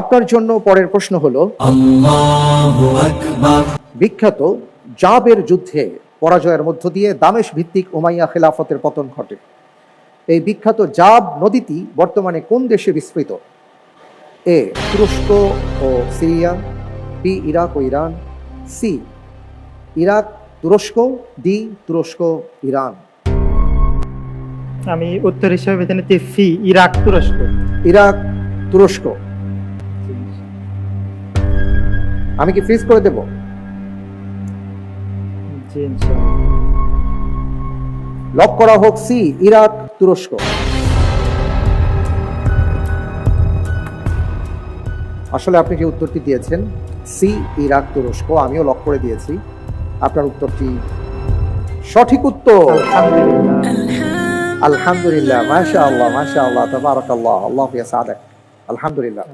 আপনার জন্য পরের প্রশ্ন হলো বিখ্যাত জাবের যুদ্ধে পরাজয়ের মধ্য দিয়ে দামেশ ভিত্তিক উমাইয়া খেলাফতের পতন ঘটে। এই বিখ্যাত জাব নদীটি বর্তমানে কোন দেশে বিস্তৃত? এ তুরস্ক ও সিরিয়া বি ইরাক ও ইরান সি ইরাক তুরস্ক ডি তুরস্ক ইরান। আমি উত্তর হিসেবে বেছে নিচ্ছি সি ইরাক তুরস্ক। ইরাক তুরস্ক। আমি কি ফ্রিজ করে দেব? লক করা হোক সি ইরাক তুরস্ক। আসলে আপনি যে উত্তরটি দিয়েছেন সি ইরাক তুরস্ক আমিও লক করে দিয়েছি। আপনার উত্তরটি সঠিক উত্তর। আলহামদুলিল্লাহ। মাশা আল্লাহ মাশা আল্লাহ তবারক আল্লাহ আল্লাহ আলহামদুলিল্লাহ।